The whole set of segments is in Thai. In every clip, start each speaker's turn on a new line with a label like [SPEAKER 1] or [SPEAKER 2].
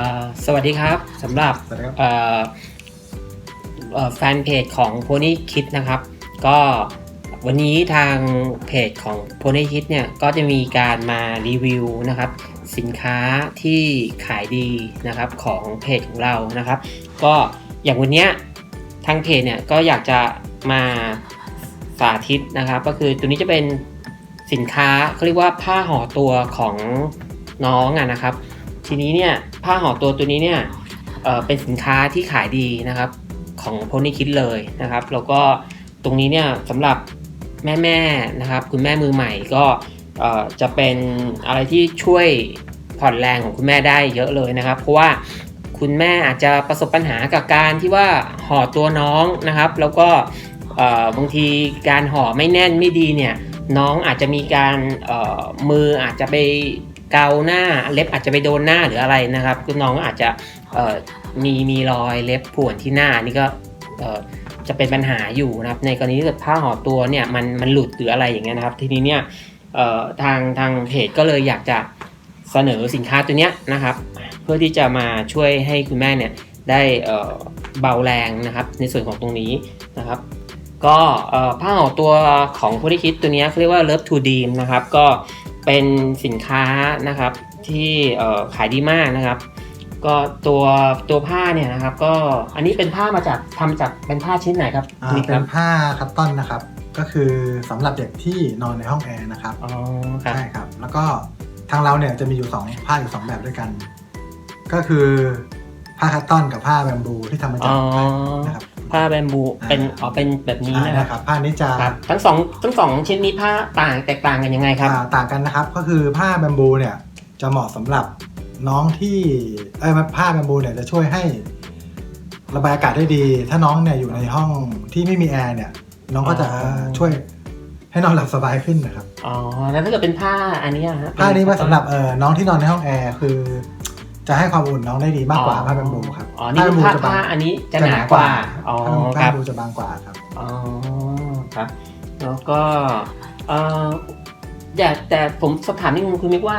[SPEAKER 1] อ่อสวัสดีครับสำหรับ
[SPEAKER 2] สวัสดีครับ
[SPEAKER 1] เอ่อเอ่อแฟนเพจของ Pony Kid นะครับ ก็วันนี้ทางเพจของ Pony Kid เนี่ยก็จะมีการมารีวิวนะครับ สินค้าที่ขายดีนะครับของเพจของเรานะครับ ก็อย่างวันเนี้ยทางเพจเนี่ยก็อยากจะมาสาธิตนะครับ ก็คือตัวนี้จะเป็นสินค้าเขาเรียกว่าผ้าห่อตัวของน้องอะนะครับ ทีนี้เนี่ย ผ้าห่อตัวตัวนี้เนี่ยเเป็นสินค้าที่ขายดีนะครับของโพนี่คิดเลยนะครับ แล้วก็ตรงนี้เนี่ยสำหรับแม่ๆนะครับคุณแม่มือใหม่ก็จะเป็นอะไรที่ช่วยผ่อนแรงของคุณแม่ได้เยอะเลยนะครับ เพราะว่าคุณแม่อาจจะประสบปัญหากับการที่ว่าห่อตัวน้องนะครับ แล้วก็บางทีการห่อไม่แน่นไม่ดีเนี่ยน้องอาจจะมีการมืออาจจะไป เกาหน้าเล็บอาจจะไปโดนหน้าหรืออะไรนะครับคุณน้องอาจจะมีมีรอยเล็บผ่วนที่หน้านี่ก็จะเป็นปัญหาอยู่นะครับในกรณีที่เกิดผ้าห่อตัวเนี่ยมันมันหลุดหรืออะไรอย่างเงี้ยนะครับ ทีนี้เนี่ยทางทางเพจก็เลยอยากจะเสนอสินค้าตัวเนี้ยนะครับ เพื่อที่จะมาช่วยให้คุณแม่เนี่ยได้เบาแรงนะครับ ในส่วนของตรงนี้นะครับ ก็ผ้าห่อตัวของผู้ที่คิดตัวนี้เขาเรียกว่า Love to Dream นะครับก็ เป็นสินค้านะครับที่เอ่อขายดีมากนะครับ ก็ตัวตัวผ้าเนี่ยนะครับ ก็อันนี้เป็นผ้ามาจากทำจากเป็นผ้าชิ้นไหนครับ
[SPEAKER 2] อ่า
[SPEAKER 1] นี่ค
[SPEAKER 2] เป็
[SPEAKER 1] รั
[SPEAKER 2] นผ้าคัตตอนนะครับ ก็คือสำหรับเด็กที่นอนในห้องแอร์นะครับ
[SPEAKER 1] อ๋อครับ
[SPEAKER 2] ใช่ครับ แล้วก็ทางเราเนี่ยจะมีอยู่สองผ้าอยู่สองแบบด้วยกัน ก็คือผ้าคัตตอนกับผ้าแบมบูที่ทำมา
[SPEAKER 1] อ๋
[SPEAKER 2] จา
[SPEAKER 1] อก
[SPEAKER 2] นะครับ
[SPEAKER 1] ผ้าแบมบู
[SPEAKER 2] อ่า
[SPEAKER 1] เป็นอ๋อเป็นแบบนี้
[SPEAKER 2] อ่า
[SPEAKER 1] นะค
[SPEAKER 2] นะ
[SPEAKER 1] รับ
[SPEAKER 2] ครับ ผ้านี้จะ
[SPEAKER 1] ครับทั้งสองทั้งสองชิ้นนี้ผ้าต่างแตกต่างกันยังไงครับ
[SPEAKER 2] อ่าต่างกันนะครับก็คือผ้าแบมบูเนี่ยจะเหมาะสำหรับน้องที่เอ้ยผ้าแบมบูเนี่ยจะช่วยให้ระบายอากาศได้ดี ถ้าน้องเนี่ยอยู่ในห้องที่ไม่มีแอร์เนี่ยน้องก็จะ
[SPEAKER 1] อ๋อ
[SPEAKER 2] ช่วยให้นอนหลับสบายขึ้นนะครับ
[SPEAKER 1] อ๋อ แล้วถ้าเกิดเป็นผ้าอันนี้อะฮะ
[SPEAKER 2] ผ้านี้ไว้สำหรับเออน้องที่นอนในห้องแอร์คือ จะให้ความอุ่นน้องได้ดีมากกว่าผ้าแบมบูครับ
[SPEAKER 1] อ๋อนี่คือผ้า
[SPEAKER 2] จะบา
[SPEAKER 1] ผ้างอันนี้จะหนากว่าอ๋อ
[SPEAKER 2] ผ้า
[SPEAKER 1] ค
[SPEAKER 2] แบ
[SPEAKER 1] รับ
[SPEAKER 2] มบูจะบางกว่าครับ
[SPEAKER 1] อ๋อครับ แล้วก็เอ่ออยากแต่ผมสอบถามนิดนึงคุณมิกว่า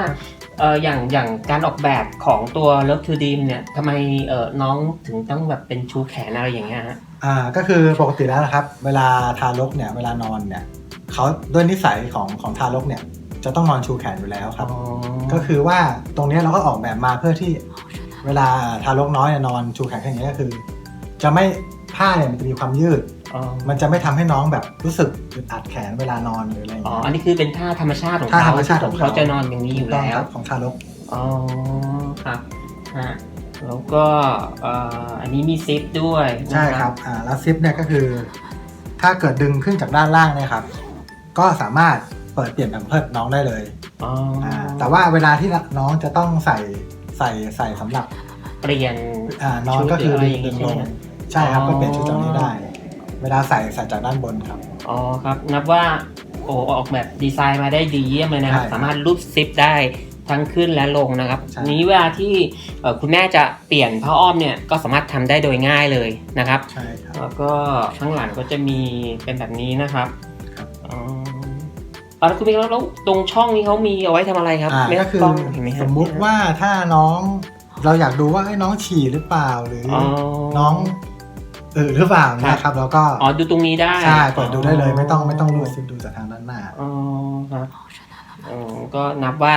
[SPEAKER 1] เอออย่างอย่างการออกแบบของตัว Love to Dream เนี่ยทำไมเออน้องถึงต้องแบบเป็นชูแขนอะไรอย่างเงี้ยฮะ
[SPEAKER 2] อ่าก็คือปกติแล้วนะครับ เวลาทารกเนี่ยเวลานอนเนี่ยเขาด้วยนิสัยของของทารกเนี่ย จะต้องนอนชูแขนอยู่แล้วครับ
[SPEAKER 1] อ๋อ
[SPEAKER 2] ก็คือว่าตรงเนี้ยเราก็ออกแบบมาเพื่อที่เวลาทารกน้อยเนี่ยนอนชูแขนอย่างเงี้ยก็คือ จะไม่ผ้าเนี่ยมันจะมีความยืด
[SPEAKER 1] อ๋อ
[SPEAKER 2] มันจะไม่ทำให้น้องแบบรู้สึกอึดอัดแขนเวลานอนหรืออะไรอย่าง
[SPEAKER 1] อ๋อ
[SPEAKER 2] เงี้ย
[SPEAKER 1] อันนี้คือเป็นท่าธรรมชาติของ
[SPEAKER 2] ท่า
[SPEAKER 1] เขา
[SPEAKER 2] ธรรมชาติของเขา
[SPEAKER 1] เขาจะนอนอย่างนี้อยู่
[SPEAKER 2] ถูกต้ง
[SPEAKER 1] แล้ว
[SPEAKER 2] ครับของทารก
[SPEAKER 1] อ๋อครับฮะแล้วก็เอ่ออันนี้มีซิปด้วยนะ
[SPEAKER 2] ใช่ครับอ่าแล้วซิปเนี่ยก็คือ ถ้าเกิดดึงขึ้นจากด้านล่างเนี่ยครับ ก็สามารถ เปิดเปลี่ยนแผ่นเพิร์ดน้องได้เลย
[SPEAKER 1] อ๋ออ
[SPEAKER 2] อ่าแต่ว่าเวลาที่น้องจะต้องใส่ใส่ใส่สำหรับ
[SPEAKER 1] เปลี่ยน
[SPEAKER 2] อ่านอนก็คือ
[SPEAKER 1] ชุดหรืออะไร
[SPEAKER 2] ดึ
[SPEAKER 1] อย่างงงี้
[SPEAKER 2] ดึงลง
[SPEAKER 1] ใช่ไหม
[SPEAKER 2] ใช่ครับ
[SPEAKER 1] อ๋อ
[SPEAKER 2] ก็เปลี่ยนชุดจากนี้ได้ เวลาใส่ใส่จากด้านบนครับ
[SPEAKER 1] อ๋อครับ นับว่าโอ้ออกแบบดีไซน์มาได้ดีเยี่ยมเลยนะครับ
[SPEAKER 2] ใช่ครับ
[SPEAKER 1] สามารถรูปซิปได้ทั้งขึ้นและลงนะครับ
[SPEAKER 2] ใช่
[SPEAKER 1] นี้เวลาที่เอ่อคุณแม่จะเปลี่ยนผ้าอ้อมเนี่ยก็สามารถทำได้โดยง่ายเลยนะครับ
[SPEAKER 2] ใช่ครับ
[SPEAKER 1] แล้วก็ข้างหลังก็จะมีเป็นแบบนี้นะครับ
[SPEAKER 2] ครับ
[SPEAKER 1] อ๋อ เอาแล้วคุณพี่แล้วแล้วตรงช่องนี้เขามีเอาไว้ทำอะไรครับ
[SPEAKER 2] อ่า
[SPEAKER 1] ไม่
[SPEAKER 2] ก็คือ
[SPEAKER 1] ต้องเห็นไหมครับ
[SPEAKER 2] สมมุติว่าถ้าน้องเราอยากดูว่าไอ้ยน้องฉี่หรือเปล่าหรืออ
[SPEAKER 1] อ๋อ
[SPEAKER 2] น้องเออหรือเปล่านะครับ แล้วก็
[SPEAKER 1] อ๋อดูตรงนี้ได้
[SPEAKER 2] ใช่เปิดดูได้เลยไม่ต้องไม่ต้องรูดซิปดูจากทางด้านหน้า
[SPEAKER 1] อ๋อครับอ๋อก็นับว่า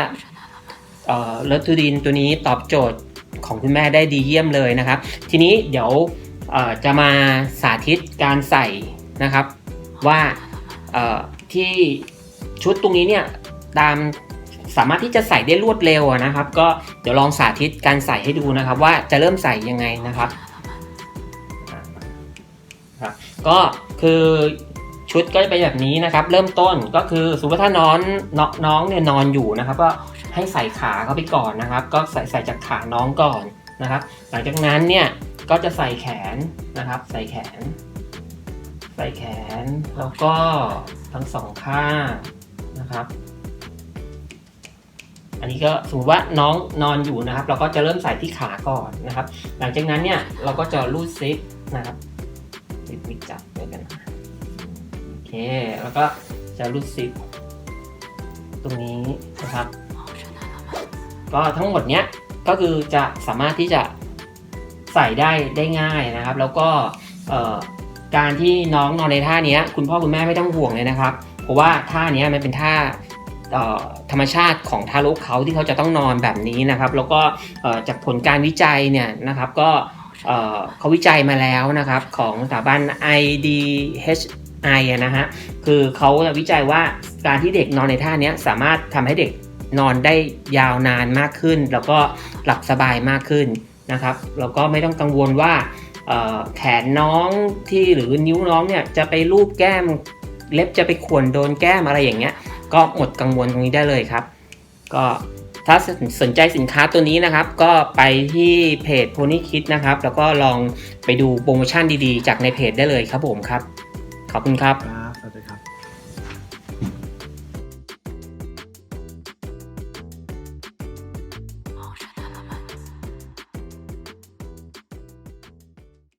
[SPEAKER 1] เอ่อเลทูดินตัวนี้ตอบโจทย์ของคุณแม่ได้ดีเยี่ยมเลยนะครับ ทีนี้เดี๋ยวเอ่อจะมาสาธิตการใส่นะครับ ว่าเอ่อที่ ชุดตรงนี้เนี่ยตามสามารถที่จะใส่ได้รวดเร็วนะครับ ก็เดี๋ยวลองสาธิตการใส่ให้ดูนะครับ ว่าจะเริ่มใส่ยังไงนะครับก็คือชุดก็จะเป็นแบบนี้นะครับ เริ่มต้นก็คือสมมติว่าถ้านองน้องน้องเนี่ยนอนอยู่นะครับ ก็ให้ใส่ขาเข้าไปก่อนนะครับ ก็ใส่ใส่จากขาน้องก่อนนะครับ หลังจากนั้นเนี่ยก็จะใส่แขนนะครับ ใส่แขน ใส่แขนแล้วก็ทั้งสองข้างนะครับ อันนี้ก็สมมติว่าน้องนอนอยู่นะครับ เราก็จะเริ่มใส่ที่ขาก่อนนะครับ หลังจากนั้นเนี่ยเราก็จะรูดซิปนะครับซิปมิกจับด้วยกันโอเคแล้วก็จะรูดซิปตรงนี้นะครับก็ทั้งหมดเนี้ยก็คือจะสามารถที่จะใส่ได้ได้ง่ายนะครับ แล้วก็เอ่อ การที่น้องนอนในท่าเนี้ยคุณพ่อคุณแม่ไม่ต้องห่วงเลยนะครับ เพราะว่าท่าเนี้ยมันเป็นท่าธรรมชาติของทารกเขาที่เขาจะต้องนอนแบบนี้นะครับ แล้วก็จากผลการวิจัยเนี่ยนะครับก็เขาวิจัยมาแล้วนะครับของสถาบัน IDHI นะฮะคือเขาวิจัยว่าการที่เด็กนอนในท่าเนี้ยสามารถทำให้เด็กนอนได้ยาวนานมากขึ้น แล้วก็หลับสบายมากขึ้นนะครับแล้วก็ไม่ต้องกังวลว่า แขนน้องที่หรือนิ้วน้องเนี่ยจะไปรูปแก้มเล็บจะไปข่วนโดนแก้มอะไรอย่างเงี้ย ก็หมดกังวลตรงนี้ได้เลยครับ ก็ถ้าสนใจสินค้าตัวนี้นะครับ ก็ไปที่เพจ Pony Kid นะครับ แล้วก็ลองไปดูโปรโมชั่นดีๆ จากในเพจได้เลยครับผมครับ ขอบคุณครับ
[SPEAKER 2] ครับสวัสดีครับ